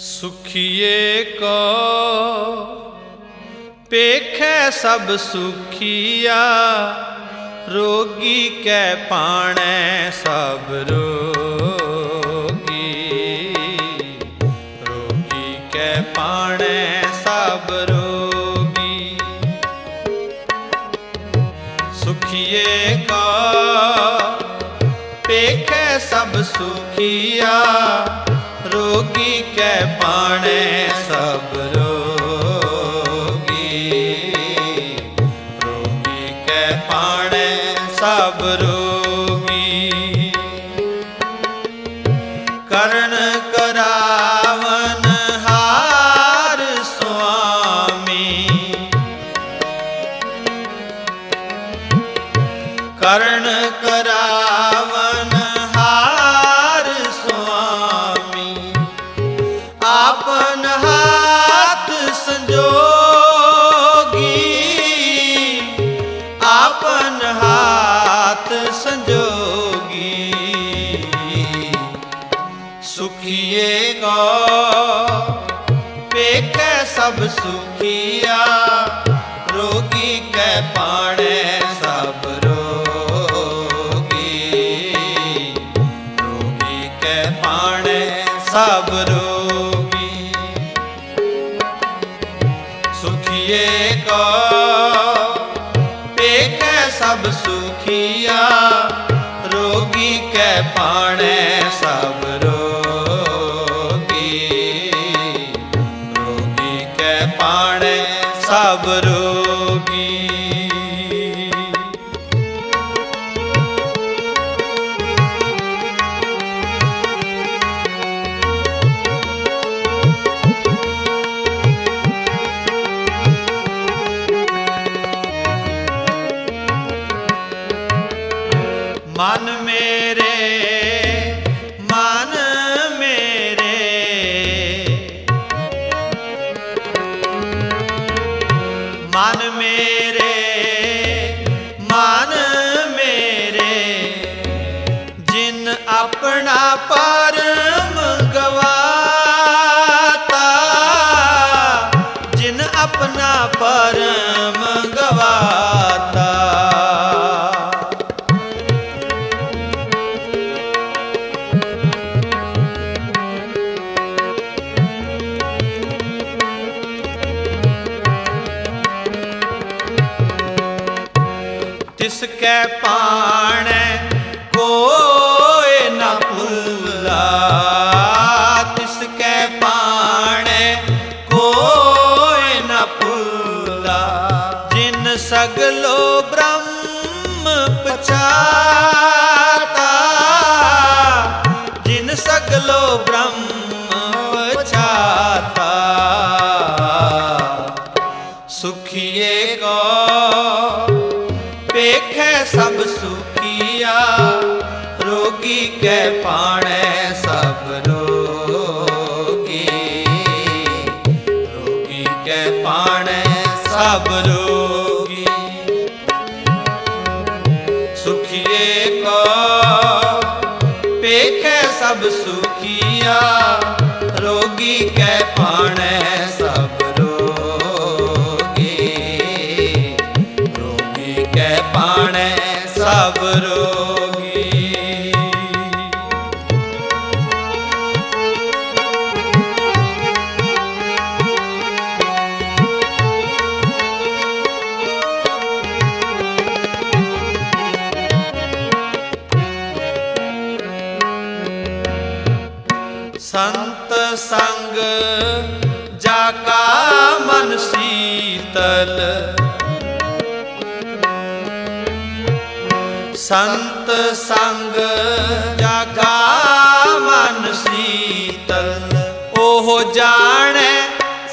ਸੁਖੀਏ ਕੋ, ਪੇਖੈ ਸਭ ਸੁਖੀਆ, ਰੋਗੀ ਕੈ ਪਾਣੈ ਸਭ ਰੋਗੀ। ਰੋਗੀ ਕੈ ਪਾਣੈ ਸਭ ਰੋਗੀ। ਸੁਖੀਏ ਕਾ, ਪੇਖੈ ਸਭ ਸੁਖੀਆ ਰੋਗੀ ਕੈ ਪਾਣੈ ਸਭ ਰੋਗੀ। ਰੋਗੀ ਕੈ ਪਾਣੈ ਸਭ ਰੋਗੀ। ਕਰਨ ਸੁਖੀਆ, ਰੋਗੀ ਕੈ ਪਾਣੈ ਸਭ ਰੋਗੀ। ਰੋਗੀ ਕੈ ਪਾਣੈ ਸਭ ਰੋਗੀ। ਸੁਖੀਏ ਕੋ ਪੇਖੈ ਸਭ ਸੁਖੀਆ, ਰੋਗੀ ਕੈ ਪਾਣੈ ਸਭ ਸਭ ਆਪਣਾ ਪਰਮ ਸੁਖੀਏ ਕੋ ਪੇਖੈ ਸਭ ਸੁਖੀਆ, ਰੋਗੀ ਕੈ ਪਾਣੈ ਸਭ ਰੋਗੀ। ਰੋਗੀ ਕੈ ਪਾਣੈ ਸਭ ਰੋਗੀ। ਸੁਖੀਏ ਕੋ ਪੇਖੈ ਸਭ ਸੁਖੀਆ ਸੰਤ ਸੰਗ ਜਾਗਾ ਕਾ ਮਨ ਸੀਤਲ ਉਹ ਜਾਣੈ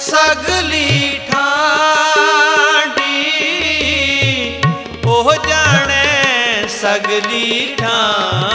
ਸਗਲੀ ਠਾਂਡੀ। ਉਹ ਜਾਣੈ ਸਗਲੀ ਠਾਂ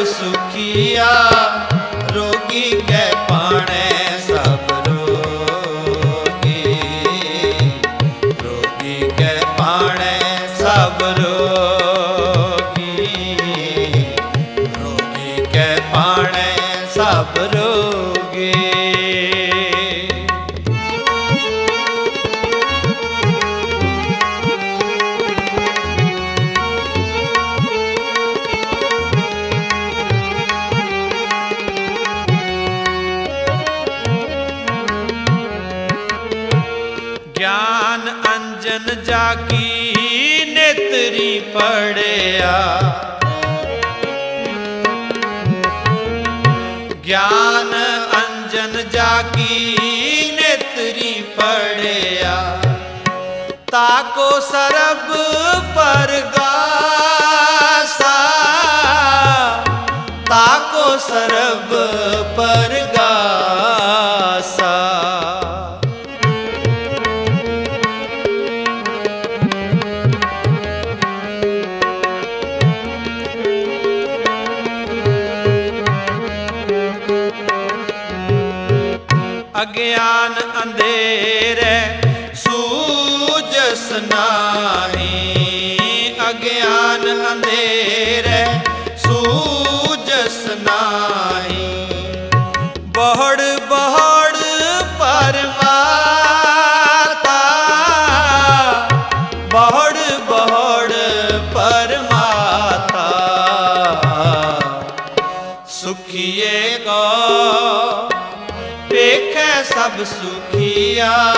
ਸਭ ਸੁਖੀਆ ਰੋਗੀ ਕੈ ਪਾਣੈ ਸਭ ਰੋਗੀ। ਰੋਗੀ ਕੈ ਪਾਣੈ ਸਭ ਰੋਗੀ ਤਾਕੋ ਸਰਬ ਪਰਗਾਸਾ ਤਾਕੋ ਸਰਬ ਪਰਗਾਸਾ ਅਗਿਆਨ ਅੰਧੇਰੇ ਨਾਹੀ, ਅਗਿਆਨ ਅੰਧੇਰੇ, ਸੂਜਸ ਨਾਹੀ। ਬਹੜ ਬਹੜ ਪਰਮਾਤਾ ਬਹੜ ਬਹੜ ਪਰਮਾਤਾ ਸੁਖੀਏ ਕੋ, ਵੇਖੈ ਸਭ ਸੁਖੀਆ।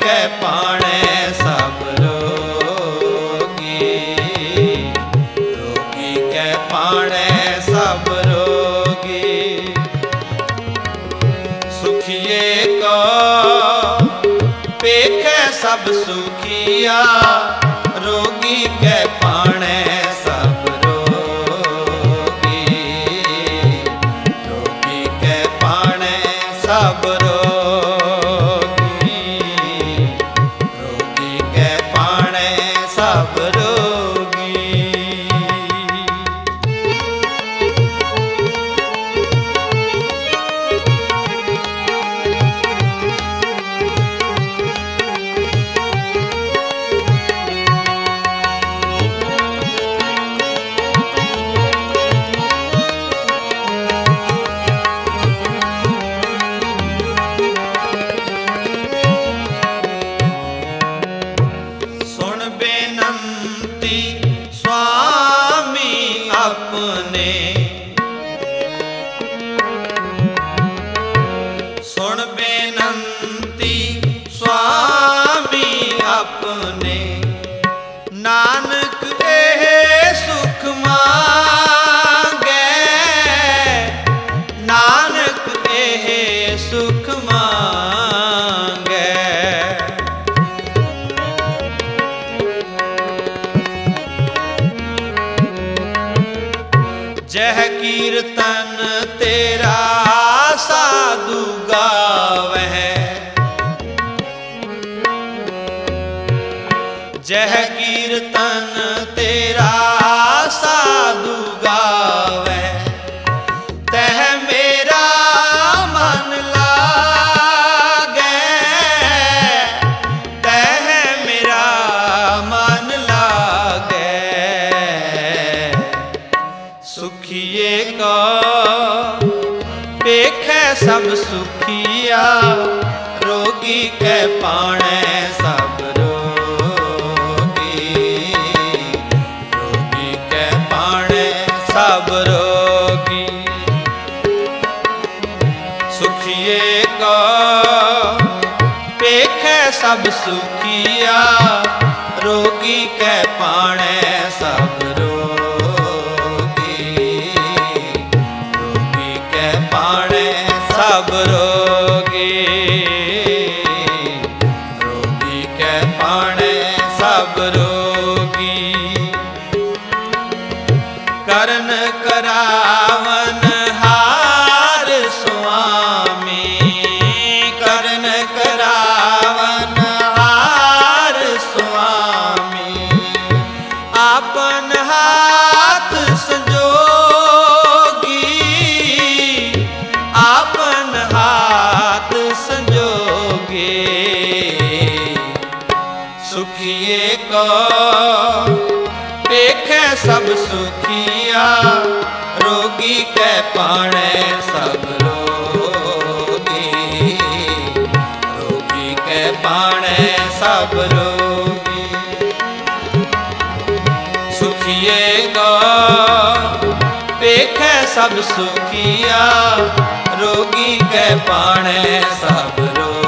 ਕੈ ਪਾਣੈ ਸਭ ਰੋਗੀ। ਰੋਗੀ ਕੈ ਪਾਣੈ ਸਭ ਰੋਗੀ। ਸੁਖੀਏ ਕੋ, ਵੇਖੈ ਸਭ ਸੁਖੀਆ। ਰੋਗੀ ਕੈ ਬੇਨੰਤੀ ਸੁਆਮੀ ਆਪਣੇ। ਨਾਨਕ ਇਹ ਸੁਖ ਮੰਗੈ। ਨਾਨਕ ਇਹ ਸੁਖ ਮੰਗੈ। ਜਹ ਕੀਰਤਨ ਤੇਰਾ ਸਾਧੂ ਗਾਵਹਿ ਸਭ ਸੁਖੀਆ ਰੋਗੀ ਕੈ ਪਾਣੈ ਸਭ ਰੋਗੀ। ਰੋਗੀ ਕੈ ਪਾਣੈ ਸਭ ਰੋਗੀ ਕੈ ਪਾਣੈ ਸਭ ਰੋਗੀ ਰੋਗੀ ਕੈ ਪਾਣੈ ਸਭ ਰੋਗੀ ਸੁਖੀਏ ਕੋ, ਵੇਖੈ ਸਭ ਸੁਖੀਆ। ਰੋਗੀ ਕੇ ਪਾਣੇ ਸਭ ਰੋਗੀ